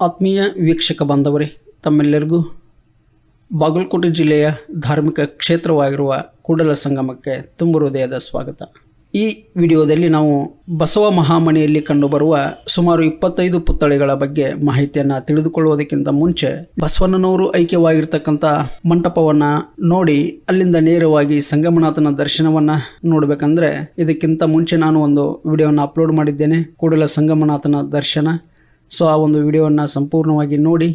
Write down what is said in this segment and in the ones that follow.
ಆತ್ಮೀಯ ವೀಕ್ಷಕ ಬಾಂಧವರೇ, ತಮ್ಮೆಲ್ಲರಿಗೂ ಬಾಗಲಕೋಟೆ ಜಿಲ್ಲೆಯ ಧಾರ್ಮಿಕ ಕ್ಷೇತ್ರವಾಗಿರುವ ಕೂಡಲ ಸಂಗಮಕ್ಕೆ ತುಂಬ ಹೃದಯದ ಸ್ವಾಗತ. ಈ ವಿಡಿಯೋದಲ್ಲಿ ನಾವು ಬಸವ ಮಹಾಮಣಿಯಲ್ಲಿ ಕಂಡುಬರುವ ಸುಮಾರು ಇಪ್ಪತ್ತೈದು ಪುತ್ಥಳಿಗಳ ಬಗ್ಗೆ ಮಾಹಿತಿಯನ್ನು ತಿಳಿದುಕೊಳ್ಳುವುದಕ್ಕಿಂತ ಮುಂಚೆ ಬಸವಣ್ಣನವರು ಐಕ್ಯವಾಗಿರ್ತಕ್ಕಂಥ ಮಂಟಪವನ್ನು ನೋಡಿ ಅಲ್ಲಿಂದ ನೇರವಾಗಿ ಸಂಗಮನಾಥನ ದರ್ಶನವನ್ನು ನೋಡಬೇಕಂದ್ರೆ ಇದಕ್ಕಿಂತ ಮುಂಚೆ ನಾನು ಒಂದು ವಿಡಿಯೋವನ್ನು ಅಪ್ಲೋಡ್ ಮಾಡಿದ್ದೇನೆ. ಕೂಡಲ ಸಂಗಮನಾಥನ ದರ್ಶನ. ಸೊ ಆ ಒಂದು ವಿಡಿಯೋವನ್ನು ಸಂಪೂರ್ಣವಾಗಿ ನೋಡಿ,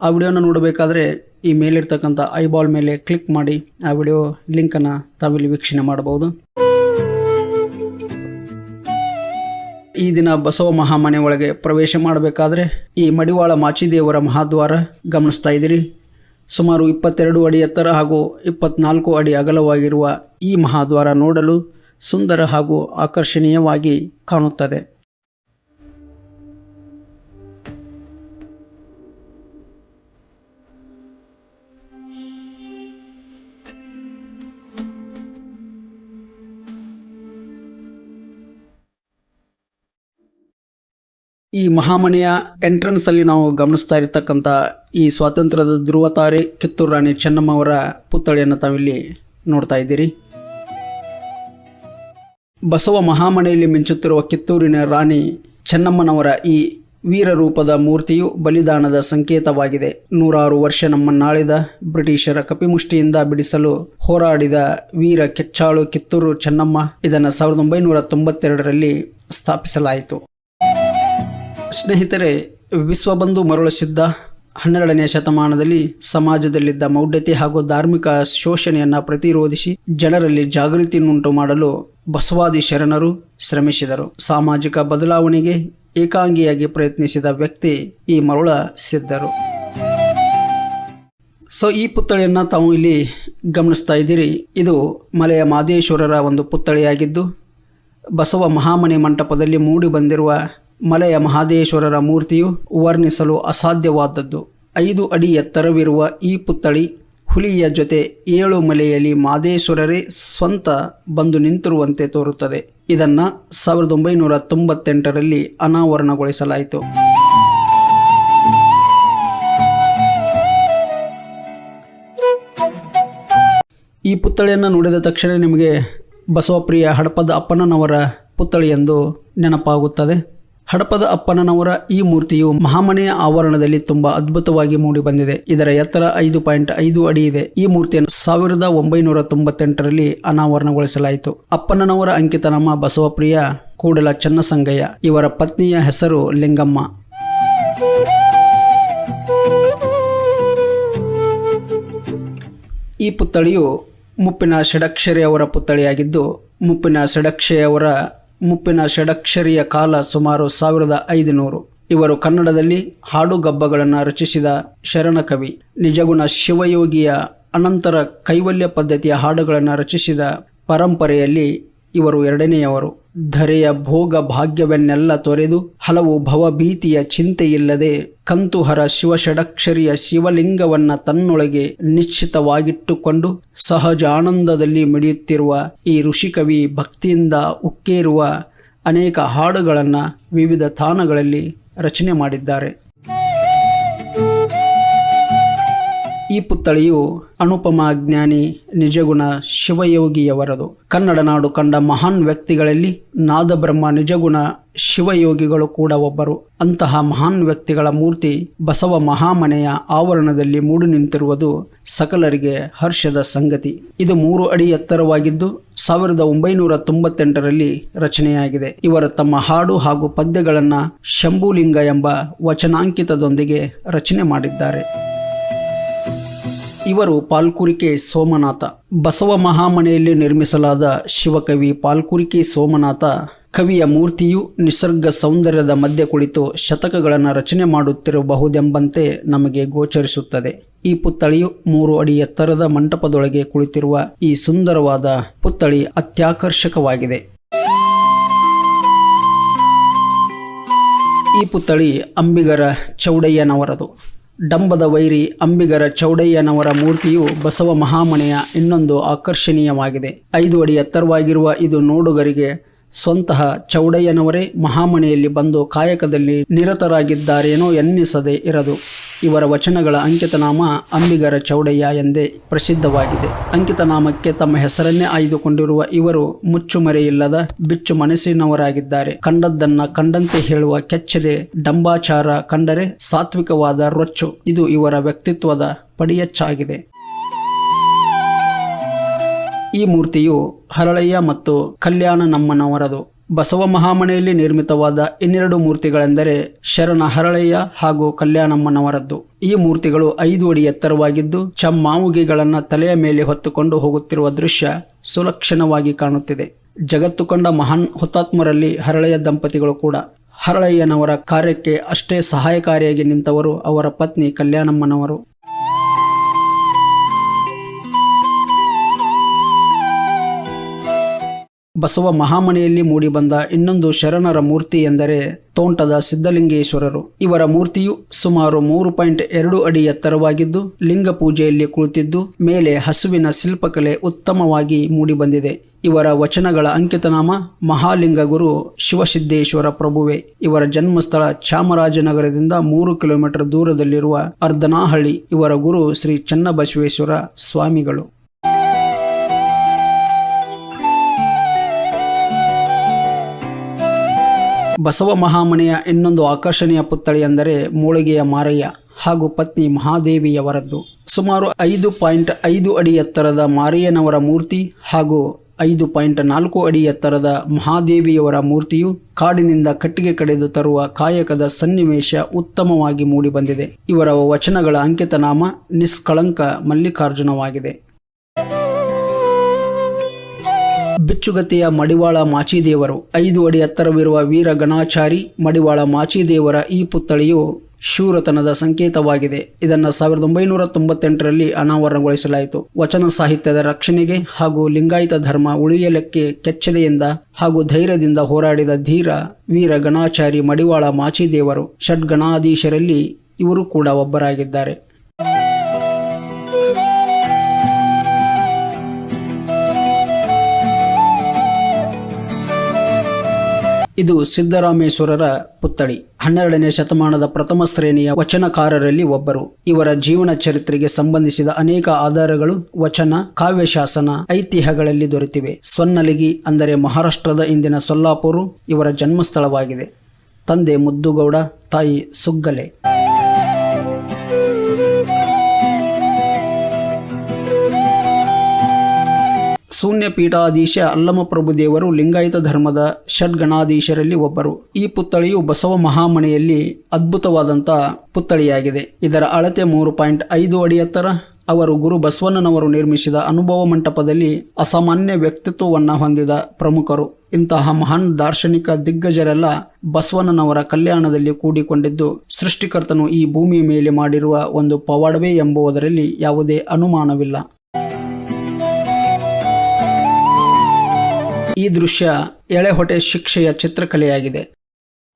ಆ ವಿಡಿಯೋನ ನೋಡಬೇಕಾದ್ರೆ ಈ ಮೇಲಿರ್ತಕ್ಕಂಥ ಐಬಾಲ್ ಮೇಲೆ ಕ್ಲಿಕ್ ಮಾಡಿ, ಆ ವಿಡಿಯೋ ಲಿಂಕನ್ನು ತಾವಿಲ್ಲಿ ವೀಕ್ಷಣೆ ಮಾಡಬಹುದು. ಈ ದಿನ ಬಸವ ಮಹಾಮನೆ ಒಳಗೆ ಪ್ರವೇಶ ಮಾಡಬೇಕಾದ್ರೆ ಈ ಮಡಿವಾಳ ಮಾಚಿದೇವರ ಮಹಾದ್ವಾರ ಗಮನಿಸ್ತಾ ಇದ್ದೀರಿ. ಸುಮಾರು ಇಪ್ಪತ್ತೆರಡು ಅಡಿ ಎತ್ತರ ಹಾಗೂ ಇಪ್ಪತ್ನಾಲ್ಕು ಅಡಿ ಅಗಲವಾಗಿರುವ ಈ ಮಹಾದ್ವಾರ ನೋಡಲು ಸುಂದರ ಹಾಗೂ ಆಕರ್ಷಣೀಯವಾಗಿ ಕಾಣುತ್ತದೆ. ಈ ಮಹಾಮನೆಯ ಎಂಟ್ರೆನ್ಸ್ ಅಲ್ಲಿ ನಾವು ಗಮನಿಸ್ತಾ ಇರತಕ್ಕಂತ ಈ ಸ್ವಾತಂತ್ರ್ಯದ ಧ್ರುವತಾರೆ ಕಿತ್ತೂರು ರಾಣಿ ಚೆನ್ನಮ್ಮ ಅವರ ಪುತ್ಥಳಿಯನ್ನು ತಾವಿಲ್ಲಿ ನೋಡ್ತಾ ಇದ್ದೀರಿ. ಬಸವ ಮಹಾಮನೆಯಲ್ಲಿ ಮಿಂಚುತ್ತಿರುವ ಕಿತ್ತೂರಿನ ರಾಣಿ ಚೆನ್ನಮ್ಮನವರ ಈ ವೀರ ರೂಪದ ಮೂರ್ತಿಯು ಬಲಿದಾನದ ಸಂಕೇತವಾಗಿದೆ. ನೂರಾರು ವರ್ಷ ನಮ್ಮನ್ನಾಳಿದ ಬ್ರಿಟಿಷರ ಕಪಿಮುಷ್ಟಿಯಿಂದ ಬಿಡಿಸಲು ಹೋರಾಡಿದ ವೀರ ಕೆಚ್ಚಾಳು ಕಿತ್ತೂರು ಚೆನ್ನಮ್ಮ ಇದನ್ನು ಸಾವಿರದ ಒಂಬೈನೂರ ತೊಂಬತ್ತೆರಡರಲ್ಲಿ ಸ್ಥಾಪಿಸಲಾಯಿತು. ಸ್ನೇಹಿತರೆ ವಿಶ್ವಬಂಧು ಮರುಳಸಿದ್ದ ಹನ್ನೆರಡನೇ ಶತಮಾನದಲ್ಲಿ ಸಮಾಜದಲ್ಲಿದ್ದ ಮೌಢ್ಯತೆ ಹಾಗೂ ಧಾರ್ಮಿಕ ಶೋಷಣೆಯನ್ನು ಪ್ರತಿರೋಧಿಸಿ ಜನರಲ್ಲಿ ಜಾಗೃತಿಯನ್ನುಂಟು ಮಾಡಲು ಬಸವಾದಿ ಶರಣರು ಶ್ರಮಿಸಿದರು. ಸಾಮಾಜಿಕ ಬದಲಾವಣೆಗೆ ಏಕಾಂಗಿಯಾಗಿ ಪ್ರಯತ್ನಿಸಿದ ವ್ಯಕ್ತಿ ಈ ಮರುಳ ಸಿದ್ಧರು. ಸೊ, ಈ ಪುತ್ಥಳಿಯನ್ನು ತಾವು ಇಲ್ಲಿ ಗಮನಿಸ್ತಾ ಇದ್ದೀರಿ. ಇದು ಮಲೆಯ ಮಾದೇಶ್ವರರ ಒಂದು ಪುತ್ಥಳಿಯಾಗಿದ್ದು, ಬಸವ ಮಹಾಮನೆ ಮಂಟಪದಲ್ಲಿ ಮೂಡಿ ಬಂದಿರುವ ಮಲೆಯ ಮಹಾದೇಶ್ವರರ ಮೂರ್ತಿಯು ವರ್ಣಿಸಲು ಅಸಾಧ್ಯವಾದದ್ದು. ಐದು ಅಡಿ ಎತ್ತರವಿರುವ ಈ ಪುತ್ಥಳಿ ಹುಲಿಯ ಜೊತೆ ಏಳು ಮಲೆಯಲ್ಲಿ ಮಾದೇಶ್ವರರೇ ಸ್ವಂತ ಬಂದು ನಿಂತಿರುವಂತೆ ತೋರುತ್ತದೆ. ಇದನ್ನು ಸಾವಿರದ ಒಂಬೈನೂರ ತೊಂಬತ್ತೆಂಟರಲ್ಲಿ ಅನಾವರಣಗೊಳಿಸಲಾಯಿತು. ಈ ಪುತ್ಥಳಿಯನ್ನು ನೋಡಿದ ತಕ್ಷಣ ನಿಮಗೆ ಬಸವಪ್ರಿಯ ಹಡಪದ ಅಪ್ಪನನವರ ಪುತ್ಥಳಿ ಎಂದು ನೆನಪಾಗುತ್ತದೆ. ಹಡಪದ ಅಪ್ಪನನವರ ಈ ಮೂರ್ತಿಯು ಮಹಾಮನೆಯ ಆವರಣದಲ್ಲಿ ತುಂಬಾ ಅದ್ಭುತವಾಗಿ ಮೂಡಿ ಬಂದಿದೆ. ಇದರ ಎತ್ತರ ಐದು ಪಾಯಿಂಟ್ ಐದು ಅಡಿ ಇದೆ. ಈ ಮೂರ್ತಿಯನ್ನು ಸಾವಿರದ ಒಂಬೈನೂರ ತೊಂಬತ್ತೆಂಟರಲ್ಲಿ ಅನಾವರಣಗೊಳಿಸಲಾಯಿತು. ಅಪ್ಪನನವರ ಅಂಕಿತನಾಮ ಬಸವಪ್ರಿಯ, ಕೂಡಲ ಚನ್ನಸಂಗಯ್ಯ. ಇವರ ಪತ್ನಿಯ ಹೆಸರು ಲಿಂಗಮ್ಮ. ಈ ಪುತ್ಥಳಿಯು ಮುಪ್ಪಿನ ಷಡಕ್ಷರಿ ಅವರ ಪುತ್ಥಳಿಯಾಗಿದ್ದು, ಮುಪ್ಪಿನ ಷಡಕ್ಷರಿಯವರ ಮುಪ್ಪಿನ ಷಡಕ್ಷರಿಯ ಕಾಲ ಸುಮಾರು ಸಾವಿರದ ಐದುನೂರು. ಇವರು ಕನ್ನಡದಲ್ಲಿ ಹಾಡುಗಬ್ಬಗಳನ್ನು ರಚಿಸಿದ ಶರಣಕವಿ. ನಿಜಗುಣ ಶಿವಯೋಗಿಯ ಅನಂತರ ಕೈವಲ್ಯ ಪದ್ಧತಿಯ ಹಾಡುಗಳನ್ನು ರಚಿಸಿದ ಪರಂಪರೆಯಲ್ಲಿ ಇವರು ಎರಡನೆಯವರು. ಧರೆಯ ಭೋಗ ಭಾಗ್ಯವನ್ನೆಲ್ಲ ತೊರೆದು ಹಲವು ಭವಭೀತಿಯ ಚಿಂತೆಯಿಲ್ಲದೆ ಕಂತುಹರ ಶಿವಷಡಕ್ಷರಿಯ ಶಿವಲಿಂಗವನ್ನ ತನ್ನೊಳಗೆ ನಿಶ್ಚಿತವಾಗಿಟ್ಟುಕೊಂಡು ಸಹಜ ಆನಂದದಲ್ಲಿ ಮಿಡಿಯುತ್ತಿರುವ ಈ ಋಷಿಕವಿ ಭಕ್ತಿಯಿಂದ ಉಕ್ಕೇರುವ ಅನೇಕ ಹಾಡುಗಳನ್ನು ವಿವಿಧ ತಾಣಗಳಲ್ಲಿ ರಚನೆ ಮಾಡಿದ್ದಾರೆ. ಈ ಪುತ್ಥಳಿಯು ಅನುಪಮ ಜ್ಞಾನಿ ನಿಜಗುಣ ಶಿವಯೋಗಿಯವರದು. ಕನ್ನಡ ನಾಡು ಕಂಡ ಮಹಾನ್ ವ್ಯಕ್ತಿಗಳಲ್ಲಿ ನಾದಬ್ರಹ್ಮ ನಿಜಗುಣ ಶಿವಯೋಗಿಗಳು ಕೂಡ ಒಬ್ಬರು. ಅಂತಹ ಮಹಾನ್ ವ್ಯಕ್ತಿಗಳ ಮೂರ್ತಿ ಬಸವ ಮಹಾಮನೆಯ ಆವರಣದಲ್ಲಿ ಮೂಡಿ ನಿಂತಿರುವುದು ಸಕಲರಿಗೆ ಹರ್ಷದ ಸಂಗತಿ. ಇದು ಮೂರು ಅಡಿ ಎತ್ತರವಾಗಿದ್ದು ಸಾವಿರದ ಒಂಬೈನೂರ ತೊಂಬತ್ತೆಂಟರಲ್ಲಿ ರಚನೆಯಾಗಿದೆ. ಇವರು ತಮ್ಮ ಹಾಡು ಹಾಗೂ ಪದ್ಯಗಳನ್ನು ಶಂಭುಲಿಂಗ ಎಂಬ ವಚನಾಂಕಿತದೊಂದಿಗೆ ರಚನೆ ಮಾಡಿದ್ದಾರೆ. ಇವರು ಪಾಲ್ಕುರಿಕೆ ಸೋಮನಾಥ. ಬಸವ ಮಹಾಮನೆಯಲ್ಲಿ ನಿರ್ಮಿಸಲಾದ ಶಿವಕವಿ ಪಾಲ್ಕುರಿಕೆ ಸೋಮನಾಥ ಕವಿಯ ಮೂರ್ತಿಯು ನಿಸರ್ಗ ಸೌಂದರ್ಯದ ಮಧ್ಯೆ ಕುಳಿತು ಶತಕಗಳನ್ನು ರಚನೆ ಮಾಡುತ್ತಿರಬಹುದೆಂಬಂತೆ ನಮಗೆ ಗೋಚರಿಸುತ್ತದೆ. ಈ ಪುತ್ಥಳಿಯು ಮೂರು ಅಡಿ ಎತ್ತರದ ಮಂಟಪದೊಳಗೆ ಕುಳಿತಿರುವ ಈ ಸುಂದರವಾದ ಪುತ್ಥಳಿ ಅತ್ಯಾಕರ್ಷಕವಾಗಿದೆ. ಈ ಪುತ್ಥಳಿ ಅಂಬಿಗರ ಚೌಡಯ್ಯನವರದು. ಡಂಬದ ವೈರಿ ಅಂಬಿಗರ ಚೌಡಯ್ಯನವರ ಮೂರ್ತಿಯು ಬಸವ ಮಹಾಮನೆಯ ಇನ್ನೊಂದು ಆಕರ್ಷಣೀಯವಾಗಿದೆ. ಐದು ಅಡಿ ಎತ್ತರವಾಗಿರುವ ಇದು ನೋಡುಗರಿಗೆ ಸ್ವಂತಹ ಚೌಡಯ್ಯನವರೇ ಮಹಾಮನೆಯಲ್ಲಿ ಬಂದು ಕಾಯಕದಲ್ಲಿ ನಿರತರಾಗಿದ್ದಾರೇನೋ ಎನ್ನಿಸದೆ ಇರದು. ಇವರ ವಚನಗಳ ಅಂಕಿತನಾಮ ಅಂಬಿಗರ ಚೌಡಯ್ಯ ಎಂದೇ ಪ್ರಸಿದ್ಧವಾಗಿದೆ. ಅಂಕಿತನಾಮಕ್ಕೆ ತಮ್ಮ ಹೆಸರನ್ನೇ ಆಯ್ದುಕೊಂಡಿರುವ ಇವರು ಮುಚ್ಚುಮರೆಯಿಲ್ಲದ ಬಿಚ್ಚು ಮನಸ್ಸಿನವರಾಗಿದ್ದಾರೆ. ಕಂಡದ್ದನ್ನ ಕಂಡಂತೆ ಹೇಳುವ ಕೆಚ್ಚದೆ ಡಂಬಾಚಾರ ಕಂಡರೆ ಸಾತ್ವಿಕವಾದ ರೊಚ್ಚು. ಇದು ಇವರ ವ್ಯಕ್ತಿತ್ವದ ಪಡಿಯಚ್ಚಾಗಿದೆ. ಈ ಮೂರ್ತಿಯು ಹರಳಯ್ಯ ಮತ್ತು ಕಲ್ಯಾಣ ನಮ್ಮನವರದು. ಬಸವ ಮಹಾಮನೆಯಲ್ಲಿ ನಿರ್ಮಿತವಾದ ಇನ್ನೆರಡು ಮೂರ್ತಿಗಳೆಂದರೆ ಶರಣ ಹರಳಯ್ಯ ಹಾಗೂ ಕಲ್ಯಾಣಮ್ಮನವರದ್ದು. ಈ ಮೂರ್ತಿಗಳು ಐದು ಅಡಿ ಎತ್ತರವಾಗಿದ್ದು ಚಮ್ಮಾವುಗಿಗಳನ್ನ ತಲೆಯ ಮೇಲೆ ಹೊತ್ತುಕೊಂಡು ಹೋಗುತ್ತಿರುವ ದೃಶ್ಯ ಸುಲಕ್ಷಣವಾಗಿ ಕಾಣುತ್ತಿದೆ. ಜಗತ್ತು ಕಂಡ ಮಹಾನ್ ಹುತಾತ್ಮರಲ್ಲಿ ಹರಳಯ್ಯ ದಂಪತಿಗಳು ಕೂಡ. ಹರಳಯ್ಯನವರ ಕಾರ್ಯಕ್ಕೆ ಅಷ್ಟೇ ಸಹಾಯಕಾರಿಯಾಗಿ ನಿಂತವರು ಅವರ ಪತ್ನಿ ಕಲ್ಯಾಣಮ್ಮನವರು. ಬಸವ ಮಹಾಮನೆಯಲ್ಲಿ ಮೂಡಿಬಂದ ಇನ್ನೊಂದು ಶರಣರ ಮೂರ್ತಿ ಎಂದರೆ ತೋಂಟದ ಸಿದ್ಧಲಿಂಗೇಶ್ವರರು. ಇವರ ಮೂರ್ತಿಯು ಸುಮಾರು ಮೂರು ಪಾಯಿಂಟ್ ಎರಡು ಅಡಿ ಎತ್ತರವಾಗಿದ್ದು, ಲಿಂಗ ಪೂಜೆಯಲ್ಲಿ ಕುಳಿತಿದ್ದು, ಮೇಲೆ ಹಸುವಿನ ಶಿಲ್ಪಕಲೆ ಉತ್ತಮವಾಗಿ ಮೂಡಿಬಂದಿದೆ ಇವರ ವಚನಗಳ ಅಂಕಿತನಾಮ ಮಹಾಲಿಂಗ ಗುರು ಶಿವಸಿದ್ದೇಶ್ವರ ಪ್ರಭುವೆ. ಇವರ ಜನ್ಮಸ್ಥಳ ಚಾಮರಾಜನಗರದಿಂದ ಮೂರು ಕಿಲೋಮೀಟರ್ ದೂರದಲ್ಲಿರುವ ಅರ್ಧನಾಹಳ್ಳಿ. ಇವರ ಗುರು ಶ್ರೀ ಚನ್ನಬಸವೇಶ್ವರ ಸ್ವಾಮಿಗಳು. ಬಸವ ಮಹಾಮನೆಯ ಇನ್ನೊಂದು ಆಕರ್ಷಣೀಯ ಪುತ್ಥಳಿ ಎಂದರೆ ಮೂಳಿಗೆಯ ಮಾರಯ್ಯ ಹಾಗೂ ಪತ್ನಿ ಮಹಾದೇವಿಯವರದ್ದು. ಸುಮಾರು ಐದು ಪಾಯಿಂಟ್ ಐದು ಅಡಿ ಎತ್ತರದ ಮಾರಯ್ಯನವರ ಮೂರ್ತಿ ಹಾಗೂ ಐದು ಪಾಯಿಂಟ್ ನಾಲ್ಕು ಅಡಿ ಎತ್ತರದ ಮಹಾದೇವಿಯವರ ಮೂರ್ತಿಯು ಕಾಡಿನಿಂದ ಕಟ್ಟಿಗೆ ಕಡೆದು ತರುವ ಕಾಯಕದ ಸನ್ನಿವೇಶ ಉತ್ತಮವಾಗಿ ಮೂಡಿಬಂದಿದೆ. ಇವರ ವಚನಗಳ ಅಂಕಿತನಾಮ ನಿಷ್ಕಳಂಕ ಮಲ್ಲಿಕಾರ್ಜುನವಾಗಿದೆ. ಬಿಚ್ಚುಗತಿಯ ಮಡಿವಾಳ ಮಾಚಿದೇವರು. ಐದು ಅಡಿ ಎತ್ತರವಿರುವ ವೀರ ಗಣಾಚಾರಿ ಮಡಿವಾಳ ಮಾಚಿದೇವರ ಈ ಪುತ್ಥಳಿಯು ಶೂರತನದ ಸಂಕೇತವಾಗಿದೆ. ಇದನ್ನು ಸಾವಿರದ ಒಂಬೈನೂರ ತೊಂಬತ್ತೆಂಟರಲ್ಲಿ ಅನಾವರಣಗೊಳಿಸಲಾಯಿತು. ವಚನ ಸಾಹಿತ್ಯದ ರಕ್ಷಣೆಗೆ ಹಾಗೂ ಲಿಂಗಾಯತ ಧರ್ಮ ಉಳಿಯಲಕ್ಕೆ ಕೆಚ್ಚದೆಯಿಂದ ಹಾಗೂ ಧೈರ್ಯದಿಂದ ಹೋರಾಡಿದ ಧೀರ ವೀರ ಗಣಾಚಾರಿ ಮಡಿವಾಳ ಮಾಚಿದೇವರು ಷಡ್ಗಣಾಧೀಶರಲ್ಲಿ ಇವರು ಕೂಡ ಒಬ್ಬರಾಗಿದ್ದಾರೆ. ಇದು ಸಿದ್ದರಾಮೇಶ್ವರರ ಪುತ್ಥಳಿ. ಹನ್ನೆರಡನೇ ಶತಮಾನದ ಪ್ರಥಮ ಶ್ರೇಣಿಯ ವಚನಕಾರರಲ್ಲಿ ಒಬ್ಬರು. ಇವರ ಜೀವನ ಚರಿತ್ರೆಗೆ ಸಂಬಂಧಿಸಿದ ಅನೇಕ ಆಧಾರಗಳು ವಚನ, ಕಾವ್ಯಶಾಸನ, ಐತಿಹ್ಯಗಳಲ್ಲಿ ದೊರೆತಿವೆ. ಸ್ವನ್ನಲಿಗಿ ಅಂದರೆ ಮಹಾರಾಷ್ಟ್ರದ ಇಂದಿನ ಸೊಲ್ಲಾಪುರು ಇವರ ಜನ್ಮಸ್ಥಳವಾಗಿದೆ. ತಂದೆ ಮುದ್ದುಗೌಡ, ತಾಯಿ ಸುಗ್ಗಲೆ. ಶೂನ್ಯ ಪೀಠಾಧೀಶ ಅಲ್ಲಮಪ್ರಭು ದೇವರು ಲಿಂಗಾಯತ ಧರ್ಮದ ಷಡ್ಗಣಾಧೀಶರಲ್ಲಿ ಒಬ್ಬರು. ಈ ಪುತ್ಥಳಿಯು ಬಸವ ಮಹಾಮನೆಯಲ್ಲಿ ಅದ್ಭುತವಾದಂಥ ಪುತ್ಥಳಿಯಾಗಿದೆ. ಇದರ ಅಳತೆ ಮೂರು ಪಾಯಿಂಟ್ ಐದು ಅಡಿ ಎತ್ತರ. ಅವರು ಗುರು ಬಸವಣ್ಣನವರು ನಿರ್ಮಿಸಿದ ಅನುಭವ ಮಂಟಪದಲ್ಲಿ ಅಸಾಮಾನ್ಯ ವ್ಯಕ್ತಿತ್ವವನ್ನು ಹೊಂದಿದ ಪ್ರಮುಖರು. ಇಂತಹ ಮಹಾನ್ ದಾರ್ಶನಿಕ ದಿಗ್ಗಜರೆಲ್ಲ ಬಸವಣ್ಣನವರ ಕಲ್ಯಾಣದಲ್ಲಿ ಕೂಡಿಕೊಂಡಿದ್ದು, ಸೃಷ್ಟಿಕರ್ತನು ಈ ಭೂಮಿಯ ಮೇಲೆ ಮಾಡಿರುವ ಒಂದು ಪವಾಡವೇ ಎಂಬುವುದರಲ್ಲಿ ಯಾವುದೇ ಅನುಮಾನವಿಲ್ಲ. ಈ ದೃಶ್ಯ ಎಳೆಹೊಟೆ ಶಿಕ್ಷೆಯ ಚಿತ್ರಕಲೆಯಾಗಿದೆ.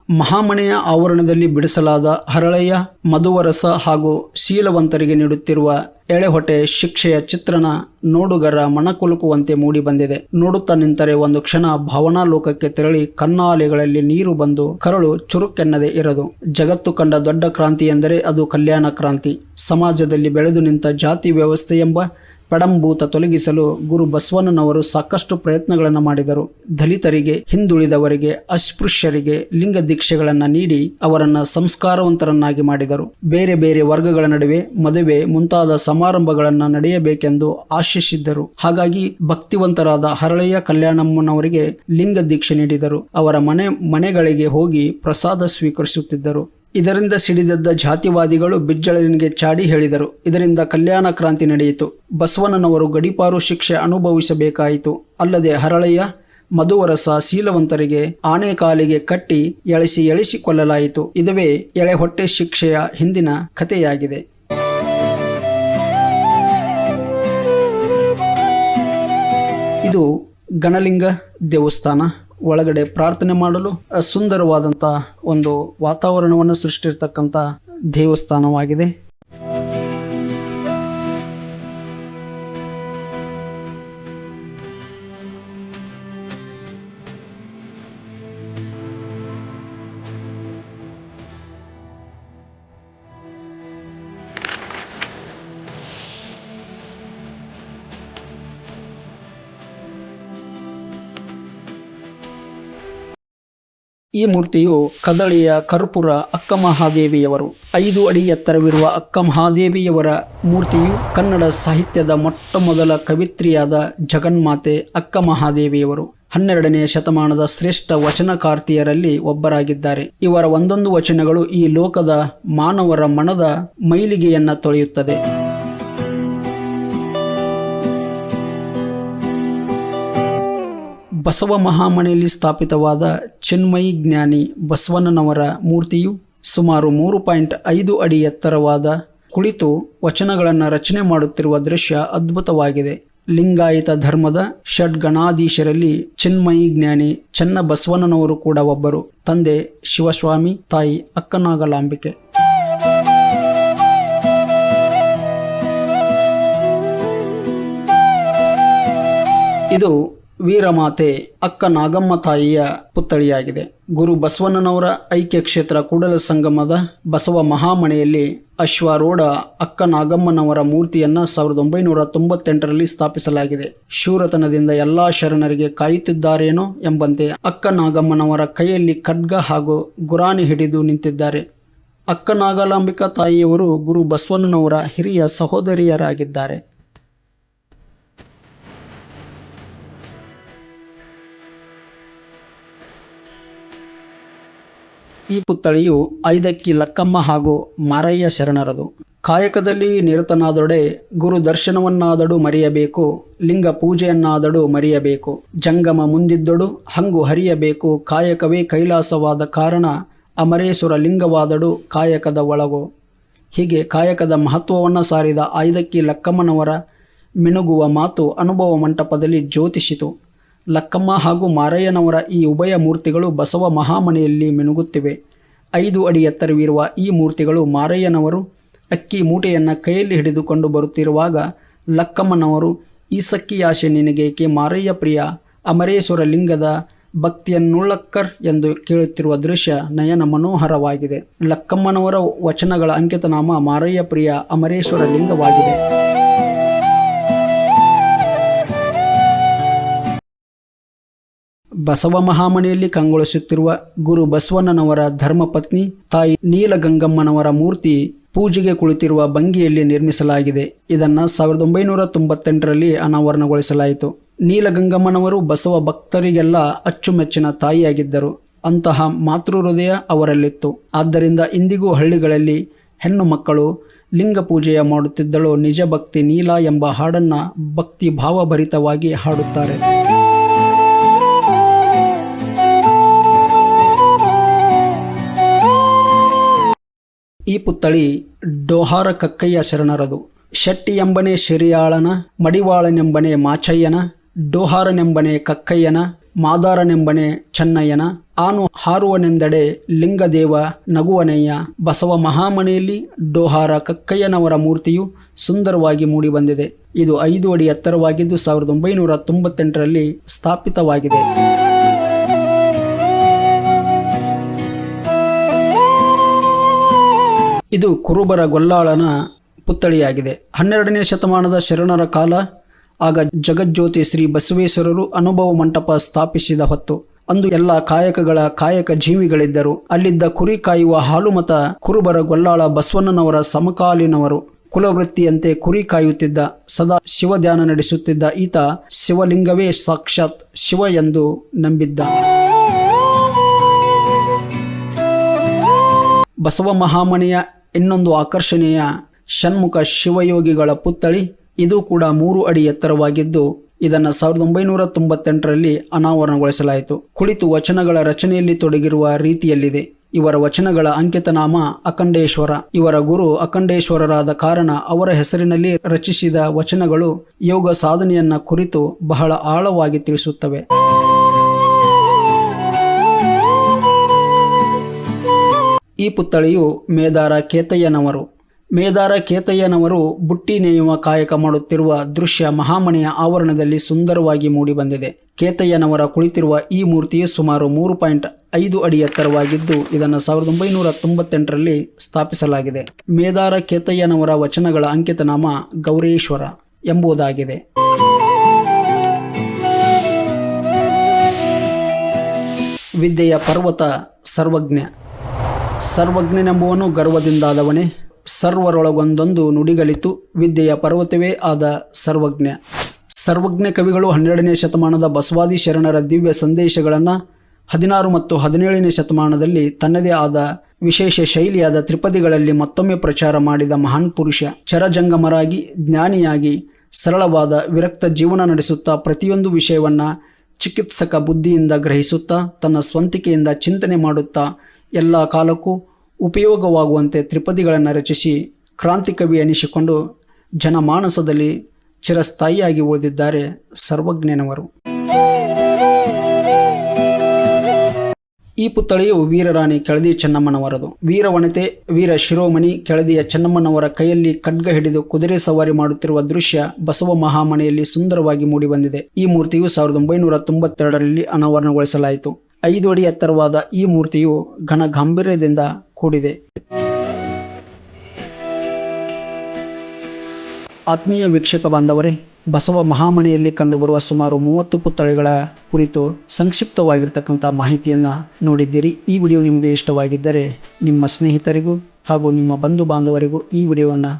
ಮಹಾಮನೆಯ ಆವರಣದಲ್ಲಿ ಬಿಡಿಸಲಾದ ಹರಳೆಯ, ಮಧುವರಸ ಹಾಗೂ ಶೀಲವಂತರಿಗೆ ನೀಡುತ್ತಿರುವ ಎಳೆಹೊಟೆ ಶಿಕ್ಷೆಯ ಚಿತ್ರಣ ನೋಡುಗರ ಮನಕುಲುಕುವಂತೆ ಮೂಡಿಬಂದಿದೆ ನೋಡುತ್ತಾ ನಿಂತರೆ ಒಂದು ಕ್ಷಣ ಭಾವನಾ ಲೋಕಕ್ಕೆ ತೆರಳಿ ಕನ್ನಾಲೆಗಳಲ್ಲಿ ನೀರು ಬಂದು ಕರಳು ಚುರುಕೆನ್ನದೆ ಇರದು. ಜಗತ್ತು ಕಂಡ ದೊಡ್ಡ ಕ್ರಾಂತಿ ಎಂದರೆ ಅದು ಕಲ್ಯಾಣ ಕ್ರಾಂತಿ. ಸಮಾಜದಲ್ಲಿ ಬೆಳೆದು ನಿಂತ ಜಾತಿ ವ್ಯವಸ್ಥೆ ಎಂಬ ಪಡಂಭೂತ ತೊಲಗಿಸಲು ಗುರು ಬಸವಣ್ಣನವರು ಸಾಕಷ್ಟು ಪ್ರಯತ್ನಗಳನ್ನು ಮಾಡಿದರು. ದಲಿತರಿಗೆ, ಹಿಂದುಳಿದವರಿಗೆ, ಅಸ್ಪೃಶ್ಯರಿಗೆ ಲಿಂಗ ದೀಕ್ಷೆಗಳನ್ನು ನೀಡಿ ಅವರನ್ನು ಸಂಸ್ಕಾರವಂತರನ್ನಾಗಿ ಮಾಡಿದರು. ಬೇರೆ ಬೇರೆ ವರ್ಗಗಳ ನಡುವೆ ಮದುವೆ ಮುಂತಾದ ಸಮಾರಂಭಗಳನ್ನು ನಡೆಯಬೇಕೆಂದು ಆಶಿಸಿದ್ದರು. ಹಾಗಾಗಿ ಭಕ್ತಿವಂತರಾದ ಹರಳೆಯ ಕಲ್ಯಾಣಮ್ಮನವರಿಗೆ ಲಿಂಗ ದೀಕ್ಷೆ ನೀಡಿದರು. ಅವರ ಮನೆ ಮನೆಗಳಿಗೆ ಹೋಗಿ ಪ್ರಸಾದ ಸ್ವೀಕರಿಸುತ್ತಿದ್ದರು. ಇದರಿಂದ ಸಿಡಿದದ್ದ ಜಾತಿವಾದಿಗಳು ಬಿಜ್ಜಳನಿಗೆ ಚಾಡಿ ಹೇಳಿದರು. ಇದರಿಂದ ಕಲ್ಯಾಣ ಕ್ರಾಂತಿ ನಡೆಯಿತು. ಬಸವಣ್ಣನವರು ಗಡಿಪಾರು ಶಿಕ್ಷೆ ಅನುಭವಿಸಬೇಕಾಯಿತು. ಅಲ್ಲದೆ ಹರಳೆಯ ಮಧುವರಸ ಶೀಲವಂತರಿಗೆ ಆನೆ ಕಾಲಿಗೆ ಕಟ್ಟಿ ಎಳೆಸಿ ಎಳೆಸಿಕೊಳ್ಳಲಾಯಿತು ಇದುವೇ ಎಳೆ ಹೊಟ್ಟೆ ಶಿಕ್ಷೆಯ ಹಿಂದಿನ ಕಥೆಯಾಗಿದೆ. ಇದು ಗಣಲಿಂಗ ದೇವಸ್ಥಾನ. ಒಳಗಡೆ ಪ್ರಾರ್ಥನೆ ಮಾಡಲು ಸುಂದರವಾದಂತಹ ಒಂದು ವಾತಾವರಣವನ್ನು ಸೃಷ್ಟಿರ್ತಕ್ಕಂಥ ದೇವಸ್ಥಾನವಾಗಿದೆ. ಈ ಮೂರ್ತಿಯು ಕದಳಿಯ ಕರ್ಪುರ ಅಕ್ಕ ಮಹಾದೇವಿಯವರು ಐದು ಅಡಿ ಎತ್ತರವಿರುವ ಅಕ್ಕ ಮಹಾದೇವಿಯವರ ಮೂರ್ತಿಯು ಕನ್ನಡ ಸಾಹಿತ್ಯದ ಮೊಟ್ಟ ಮೊದಲ ಕವಿತ್ರಿಯಾದ ಜಗನ್ಮಾತೆ ಅಕ್ಕ ಮಹಾದೇವಿಯವರು ಹನ್ನೆರಡನೆಯ ಶತಮಾನದ ಶ್ರೇಷ್ಠ ವಚನಕಾರ್ತಿಯರಲ್ಲಿ ಒಬ್ಬರಾಗಿದ್ದಾರೆ. ಇವರ ಒಂದೊಂದು ವಚನಗಳು ಈ ಲೋಕದ ಮಾನವರ ಮನದ ಮೈಲಿಗೆಯನ್ನ ತೊಳೆಯುತ್ತದೆ. ಬಸವ ಮಹಾಮನೆಯಲ್ಲಿ ಸ್ಥಾಪಿತವಾದ ಚಿನ್ಮಯಿ ಜ್ಞಾನಿ ಬಸವಣ್ಣನವರ ಮೂರ್ತಿಯು ಸುಮಾರು ಮೂರು ಪಾಯಿಂಟ್ ಐದು ಅಡಿ ಎತ್ತರವಾದ ಕುಳಿತು ವಚನಗಳನ್ನು ರಚನೆ ಮಾಡುತ್ತಿರುವ ದೃಶ್ಯ ಅದ್ಭುತವಾಗಿದೆ. ಲಿಂಗಾಯತ ಧರ್ಮದ ಷಡ್ಗಣಾಧೀಶರಲ್ಲಿ ಚಿನ್ಮಯಿ ಜ್ಞಾನಿ ಚೆನ್ನ ಬಸವಣ್ಣನವರು ಕೂಡ ಒಬ್ಬರು. ತಂದೆ ಶಿವಸ್ವಾಮಿ, ತಾಯಿ ಅಕ್ಕನಾಗಲಾಂಬಿಕೆ. ಇದು ವೀರಮಾತೆ ಅಕ್ಕ ನಾಗಮ್ಮ ತಾಯಿಯ ಪುತ್ಥಳಿಯಾಗಿದೆ. ಗುರು ಬಸವಣ್ಣನವರ ಐಕ್ಯ ಕ್ಷೇತ್ರ ಕೂಡಲ ಸಂಗಮದ ಬಸವ ಮಹಾಮನೆಯಲ್ಲಿ ಅಶ್ವಾರೂಢ ಅಕ್ಕ ನಾಗಮ್ಮನವರ ಮೂರ್ತಿಯನ್ನ ಸಾವಿರದ ಒಂಬೈನೂರ ತೊಂಬತ್ತೆಂಟರಲ್ಲಿ ಸ್ಥಾಪಿಸಲಾಗಿದೆ. ಶೂರತನದಿಂದ ಎಲ್ಲಾ ಶರಣರಿಗೆ ಕಾಯುತ್ತಿದ್ದಾರೇನೋ ಎಂಬಂತೆ ಅಕ್ಕ ನಾಗಮ್ಮನವರ ಕೈಯಲ್ಲಿ ಖಡ್ಗ ಹಾಗೂ ಗುರಾಣಿ ಹಿಡಿದು ನಿಂತಿದ್ದಾರೆ. ಅಕ್ಕ ನಾಗಲಾಂಬಿಕಾ ತಾಯಿಯವರು ಗುರು ಬಸವಣ್ಣನವರ ಹಿರಿಯ ಸಹೋದರಿಯರಾಗಿದ್ದಾರೆ. ಈ ಪುತ್ಥಳಿಯು ಐದಕ್ಕಿ ಲಕ್ಕಮ್ಮ ಹಾಗೂ ಮಾರಯ್ಯ ಶರಣರದು. ಕಾಯಕದಲ್ಲಿ ನಿರತನಾದೊಡೆ ಗುರು ದರ್ಶನವನ್ನಾದಡು ಮರೆಯಬೇಕು, ಲಿಂಗ ಪೂಜೆಯನ್ನಾದಡು ಮರೆಯಬೇಕು, ಜಂಗಮ ಮುಂದಿದ್ದೊಡು ಹಂಗು ಹರಿಯಬೇಕು, ಕಾಯಕವೇ ಕೈಲಾಸವಾದ ಕಾರಣ ಅಮರೇಶ್ವರ ಲಿಂಗವಾದಡು ಕಾಯಕದ ಒಳಗು. ಹೀಗೆ ಕಾಯಕದ ಮಹತ್ವವನ್ನು ಸಾರಿದ ಐದಕ್ಕಿ ಲಕ್ಕಮ್ಮನವರ ಮಿನುಗುವ ಮಾತು ಅನುಭವ ಮಂಟಪದಲ್ಲಿ ಜ್ಯೋತಿಷಿತು. ಲಕ್ಕಮ್ಮ ಹಾಗೂ ಮಾರಯ್ಯನವರ ಈ ಉಭಯ ಮೂರ್ತಿಗಳು ಬಸವ ಮಹಾಮನೆಯಲ್ಲಿ ಮಿನುಗುತ್ತಿವೆ. ಐದು ಅಡಿ ಎತ್ತರವಿರುವ ಈ ಮೂರ್ತಿಗಳು ಮಾರಯ್ಯನವರು ಅಕ್ಕಿ ಮೂಟೆಯನ್ನು ಕೈಯಲ್ಲಿ ಹಿಡಿದುಕೊಂಡು ಬರುತ್ತಿರುವಾಗ ಲಕ್ಕಮ್ಮನವರು ಈ ಸಕ್ಕಿಯಾಶೆ ನಿನಗೇಕೆ ಮಾರಯ್ಯ ಪ್ರಿಯ? ಅಮರೇಶ್ವರ ಲಿಂಗದ ಭಕ್ತಿಯನ್ನುಳ್ಳಕ್ಕರ್ ಎಂದು ಕೇಳುತ್ತಿರುವ ದೃಶ್ಯ ನಯನ ಮನೋಹರವಾಗಿದೆ. ಲಕ್ಕಮ್ಮನವರ ವಚನಗಳ ಅಂಕಿತನಾಮ ಮಾರಯ್ಯ ಪ್ರಿಯ ಅಮರೇಶ್ವರ ಲಿಂಗವಾಗಿದೆ. ಬಸವ ಮಹಾಮಣಿಯಲ್ಲಿ ಕಂಗೊಳಿಸುತ್ತಿರುವ ಗುರು ಬಸವಣ್ಣನವರ ಧರ್ಮಪತ್ನಿ ತಾಯಿ ನೀಲಗಂಗಮ್ಮನವರ ಮೂರ್ತಿ ಪೂಜೆಗೆ ಕುಳಿತಿರುವ ಭಂಗಿಯಲ್ಲಿ ನಿರ್ಮಿಸಲಾಗಿದೆ. ಇದನ್ನು ಸಾವಿರದ ಒಂಬೈನೂರ ತೊಂಬತ್ತೆಂಟರಲ್ಲಿ ಅನಾವರಣಗೊಳಿಸಲಾಯಿತು. ನೀಲಗಂಗಮ್ಮನವರು ಬಸವ ಭಕ್ತರಿಗೆಲ್ಲ ಅಚ್ಚುಮೆಚ್ಚಿನ ತಾಯಿಯಾಗಿದ್ದರು. ಅಂತಹ ಮಾತೃ ಹೃದಯ ಅವರಲ್ಲಿತ್ತು. ಆದ್ದರಿಂದ ಇಂದಿಗೂ ಹಳ್ಳಿಗಳಲ್ಲಿ ಹೆಣ್ಣು ಮಕ್ಕಳು ಲಿಂಗ ಪೂಜೆಯ ಮಾಡುತ್ತಿದ್ದಳು ನಿಜ ಭಕ್ತಿ ನೀಲ ಎಂಬ ಹಾಡನ್ನು ಭಕ್ತಿ ಭಾವಭರಿತವಾಗಿ ಹಾಡುತ್ತಾರೆ. ಈ ಪುತ್ಥಳಿ ಡೋಹಾರ ಕಕ್ಕಯ್ಯ ಶರಣರದು. ಶೆಟ್ಟಿ ಎಂಬನೆ ಶಿರಿಯಾಳನ ಮಡಿವಾಳನೆಂಬನೆ ಮಾಚಯ್ಯನ ಡೋಹಾರನೆಂಬನೆ ಕಕ್ಕಯ್ಯನ ಮಾದಾರನೆಂಬನೆ ಚೆನ್ನಯ್ಯನ, ಆನು ಹಾರುವನೆಂದೆಡೆ ಲಿಂಗದೇವ ನಗುವನಯ್ಯ, ಬಸವ ಮಹಾಮನೆಯಲ್ಲಿ ಡೋಹಾರ ಕಕ್ಕಯ್ಯನವರ ಮೂರ್ತಿಯು ಸುಂದರವಾಗಿ ಮೂಡಿಬಂದಿದೆ. ಇದು ಐದು ಅಡಿ ಎತ್ತರವಾಗಿದ್ದು ಸಾವಿರದ ಒಂಬೈನೂರ ತೊಂಬತ್ತೆಂಟರಲ್ಲಿ ಸ್ಥಾಪಿತವಾಗಿದೆ. ಇದು ಕುರುಬರ ಗೊಲ್ಲಾಳನ ಪುತ್ಥಳಿಯಾಗಿದೆ. ಹನ್ನೆರಡನೇ ಶತಮಾನದ ಶರಣರ ಕಾಲ, ಆಗ ಜಗಜ್ಯೋತಿ ಶ್ರೀ ಬಸವೇಶ್ವರರು ಅನುಭವ ಮಂಟಪ ಸ್ಥಾಪಿಸಿದ ಹೊತ್ತು, ಅಂದು ಎಲ್ಲ ಕಾಯಕಗಳ ಕಾಯಕ ಜೀವಿಗಳಿದ್ದರು. ಅಲ್ಲಿದ್ದ ಕುರಿ ಕಾಯುವ ಹಾಲುಮತ ಕುರುಬರ ಗೊಲ್ಲಾಳ ಬಸವಣ್ಣನವರ ಸಮಕಾಲೀನವರು. ಕುಲವೃತ್ತಿಯಂತೆ ಕುರಿ ಕಾಯುತ್ತಿದ್ದ, ಸದಾ ಶಿವಧ್ಯಾನ ನಡೆಸುತ್ತಿದ್ದ ಈತ ಶಿವಲಿಂಗವೇ ಸಾಕ್ಷಾತ್ ಶಿವ ಎಂದು ನಂಬಿದ್ದ. ಬಸವ ಮಹಾಮಣಿಯ ಇನ್ನೊಂದು ಆಕರ್ಷಣೀಯ ಷಣ್ಮುಖ ಶಿವಯೋಗಿಗಳ ಪುತ್ಥಳಿ. ಇದು ಕೂಡ ಮೂರು ಅಡಿ ಎತ್ತರವಾಗಿದ್ದು, ಇದನ್ನು ಸಾವಿರದ ಒಂಬೈನೂರ ತೊಂಬತ್ತೆಂಟರಲ್ಲಿ ಅನಾವರಣಗೊಳಿಸಲಾಯಿತು. ಕುಳಿತು ವಚನಗಳ ರಚನೆಯಲ್ಲಿ ತೊಡಗಿರುವ ರೀತಿಯಲ್ಲಿದೆ. ಇವರ ವಚನಗಳ ಅಂಕಿತನಾಮ ಅಖಂಡೇಶ್ವರ. ಇವರ ಗುರು ಅಖಂಡೇಶ್ವರರಾದ ಕಾರಣ ಅವರ ಹೆಸರಿನಲ್ಲಿ ರಚಿಸಿದ ವಚನಗಳು ಯೋಗ ಸಾಧನೆಯನ್ನ ಕುರಿತು ಬಹಳ ಆಳವಾಗಿ ತಿಳಿಸುತ್ತವೆ. ಈ ಪುತ್ಥಳಿಯು ಮೇದಾರ ಕೇತಯ್ಯನವರು. ಮೇದಾರ ಕೇತಯ್ಯನವರು ಬುಟ್ಟಿ ನೇಯುವ ಕಾಯಕ ಮಾಡುತ್ತಿರುವ ದೃಶ್ಯ ಮಹಾಮನೆಯ ಆವರಣದಲ್ಲಿ ಸುಂದರವಾಗಿ ಮೂಡಿಬಂದಿದೆ. ಕೇತಯ್ಯನವರ ಕುಳಿತಿರುವ ಈ ಮೂರ್ತಿಯು ಸುಮಾರು ಮೂರು ಪಾಯಿಂಟ್ ಐದು ಅಡಿ ಎತ್ತರವಾಗಿದ್ದು, ಇದನ್ನು ಸಾವಿರದ ಒಂಬೈನೂರ ತೊಂಬತ್ತೆಂಟರಲ್ಲಿ ಸ್ಥಾಪಿಸಲಾಗಿದೆ. ಮೇದಾರ ಕೇತಯ್ಯನವರ ವಚನಗಳ ಅಂಕಿತನಾಮ ಗೌರೇಶ್ವರ ಎಂಬುದಾಗಿದೆ. ವಿದ್ಯೆಯ ಪರ್ವತ ಸರ್ವಜ್ಞ. ಸರ್ವಜ್ಞನೆಂಬುವನು ಗರ್ವದಿಂದಾದವನೇ. ಸರ್ವರೊಳಗೊಂದೊಂದು ನುಡಿಗಳಿತು, ವಿದ್ಯೆಯ ಪರ್ವತವೇ ಆದ ಸರ್ವಜ್ಞ. ಸರ್ವಜ್ಞ ಕವಿಗಳು ಹನ್ನೆರಡನೇ ಶತಮಾನದ ಬಸವಾದಿ ಶರಣರ ದಿವ್ಯ ಸಂದೇಶಗಳನ್ನು ಹದಿನಾರು ಮತ್ತು ಹದಿನೇಳನೇ ಶತಮಾನದಲ್ಲಿ ತನ್ನದೇ ಆದ ವಿಶೇಷ ಶೈಲಿಯಾದ ತ್ರಿಪದಿಗಳಲ್ಲಿ ಮತ್ತೊಮ್ಮೆ ಪ್ರಚಾರ ಮಾಡಿದ ಮಹಾನ್ ಪುರುಷ. ಚರಜಂಗಮರಾಗಿ, ಜ್ಞಾನಿಯಾಗಿ, ಸರಳವಾದ ವಿರಕ್ತ ಜೀವನ ನಡೆಸುತ್ತಾ ಪ್ರತಿಯೊಂದು ವಿಷಯವನ್ನು ಚಿಕಿತ್ಸಕ ಬುದ್ಧಿಯಿಂದ ಗ್ರಹಿಸುತ್ತಾ, ತನ್ನ ಸ್ವಂತಿಕೆಯಿಂದ ಚಿಂತನೆ ಮಾಡುತ್ತಾ ಎಲ್ಲ ಕಾಲಕ್ಕೂ ಉಪಯೋಗವಾಗುವಂತೆ ತ್ರಿಪದಿಗಳನ್ನು ರಚಿಸಿ ಕ್ರಾಂತಿಕವಿ ಎನಿಸಿಕೊಂಡು ಜನಮಾನಸದಲ್ಲಿ ಚಿರಸ್ಥಾಯಿಯಾಗಿ ಉಳಿದಿದ್ದಾರೆ ಸರ್ವಜ್ಞನವರು. ಈ ಪುತ್ಥಳಿಯು ವೀರರಾಣಿ ಕೆಳದಿ ಚೆನ್ನಮ್ಮನವರದು. ವೀರವನತೆ, ವೀರ ಶಿರೋಮಣಿ ಕೆಳದಿಯ ಚೆನ್ನಮ್ಮನವರ ಕೈಯಲ್ಲಿ ಖಡ್ಗ ಹಿಡಿದು ಕುದುರೆ ಸವಾರಿ ಮಾಡುತ್ತಿರುವ ದೃಶ್ಯ ಬಸವ ಮಹಾಮನೆಯಲ್ಲಿ ಸುಂದರವಾಗಿ ಮೂಡಿಬಂದಿದೆ. ಈ ಮೂರ್ತಿಯು ಸಾವಿರದ ಒಂಬೈನೂರ ತೊಂಬತ್ತೆರಡರಲ್ಲಿ ಅನಾವರಣಗೊಳಿಸಲಾಯಿತು. ಐದು ಅಡಿ ಎತ್ತರವಾದ ಈ ಮೂರ್ತಿಯು ಘನ ಗಾಂಭೀರ್ಯದಿಂದ ಕೂಡಿದೆ. ಆತ್ಮೀಯ ವೀಕ್ಷಕ ಬಾಂಧವರೇ, ಬಸವ ಮಹಾಮಣಿಯಲ್ಲಿ ಕಂಡುಬರುವ ಸುಮಾರು ಮೂವತ್ತು ಪುತ್ಥಳಿಗಳ ಕುರಿತು ಸಂಕ್ಷಿಪ್ತವಾಗಿರ್ತಕ್ಕಂಥ ಮಾಹಿತಿಯನ್ನು ನೋಡಿದ್ದೀರಿ. ಈ ವಿಡಿಯೋ ನಿಮಗೆ ಇಷ್ಟವಾಗಿದ್ದರೆ ನಿಮ್ಮ ಸ್ನೇಹಿತರಿಗೂ ಹಾಗೂ ನಿಮ್ಮ ಬಂಧು ಬಾಂಧವರಿಗೂ ಈ ವಿಡಿಯೋವನ್ನು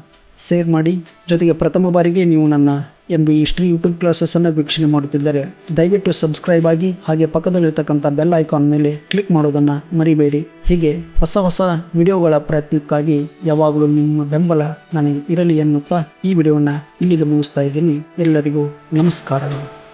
ಶೇರ್ ಮಾಡಿ. ಜೊತೆಗೆ ಪ್ರಥಮ ಬಾರಿಗೆ ನೀವು ನನ್ನ ಎಂ ಬಿ ಹಿಸ್ಟ್ರಿ ಯೂಟ್ಯೂಬ್ ಕ್ಲಾಸಸನ್ನು ವೀಕ್ಷಣೆ ಮಾಡುತ್ತಿದ್ದರೆ, ದಯವಿಟ್ಟು ಸಬ್ಸ್ಕ್ರೈಬ್ ಆಗಿ ಹಾಗೆ ಪಕ್ಕದಲ್ಲಿರ್ತಕ್ಕಂಥ ಬೆಲ್ ಐಕಾನ್ ಮೇಲೆ ಕ್ಲಿಕ್ ಮಾಡೋದನ್ನು ಮರಿಬೇಡಿ. ಹೀಗೆ ಹೊಸ ಹೊಸ ವಿಡಿಯೋಗಳ ಪ್ರಯತ್ನಕ್ಕಾಗಿ ಯಾವಾಗಲೂ ನಿಮ್ಮ ಬೆಂಬಲ ನನಗೆ ಇರಲಿ ಎನ್ನುತ್ತಾ ಈ ವಿಡಿಯೋವನ್ನು ಇಲ್ಲಿಗೆ ಮುಗಿಸ್ತಾ ಇದ್ದೀನಿ. ಎಲ್ಲರಿಗೂ ನಮಸ್ಕಾರಗಳು.